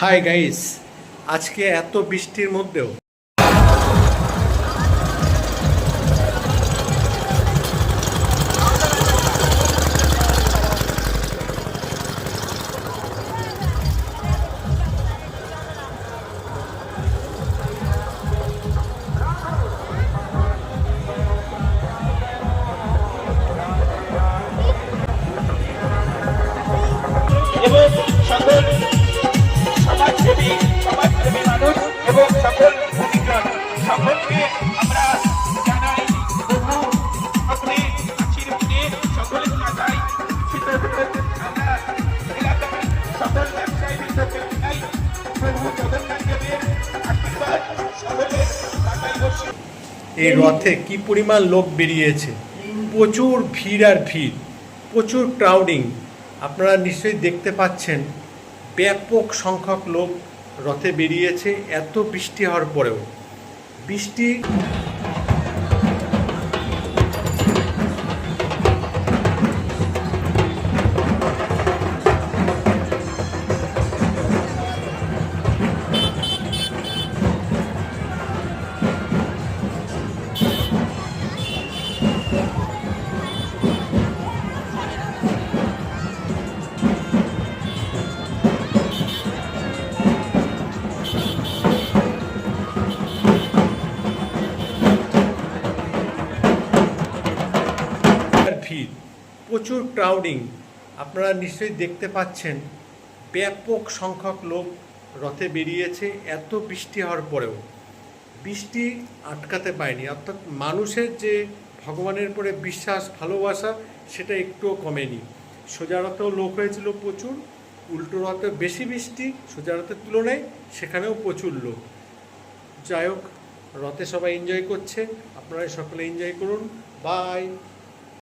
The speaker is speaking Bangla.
হাই গাইস আজকে এত বৃষ্টির মধ্যেও। এবং এই রথে কি পরিমাণ লোক বেরিয়েছে? প্রচুর ভিড় আর ভিড়, প্রচুর ক্রাউডিং আপনারা নিশ্চয়ই দেখতে পাচ্ছেন ব্যাপক সংখ্যক লোক রথে বেরিয়েছে, এত বৃষ্টি হওয়ার পরেও। বৃষ্টি প্রচুর ক্রাউডিং আপনারা নিশ্চয়ই দেখতে পাচ্ছেন, ব্যাপক সংখ্যক লোক রথে বেরিয়েছে, এত বৃষ্টি হওয়ার পরেও। বৃষ্টি আটকাতে পায়নি অর্থাৎ মানুষের যে ভগবানের পরে বিশ্বাস, ভালোবাসা, সেটা একটুও কমেনি। সোজা রথেও লোক হয়েছিল প্রচুর, উল্টো রথে বেশি বৃষ্টি, সোজা রথের তুলনায় সেখানেও প্রচুর লোক। যাই হোক, রথে সবাই এনজয় করছে আপনারা সকলে এনজয় করুন। বাই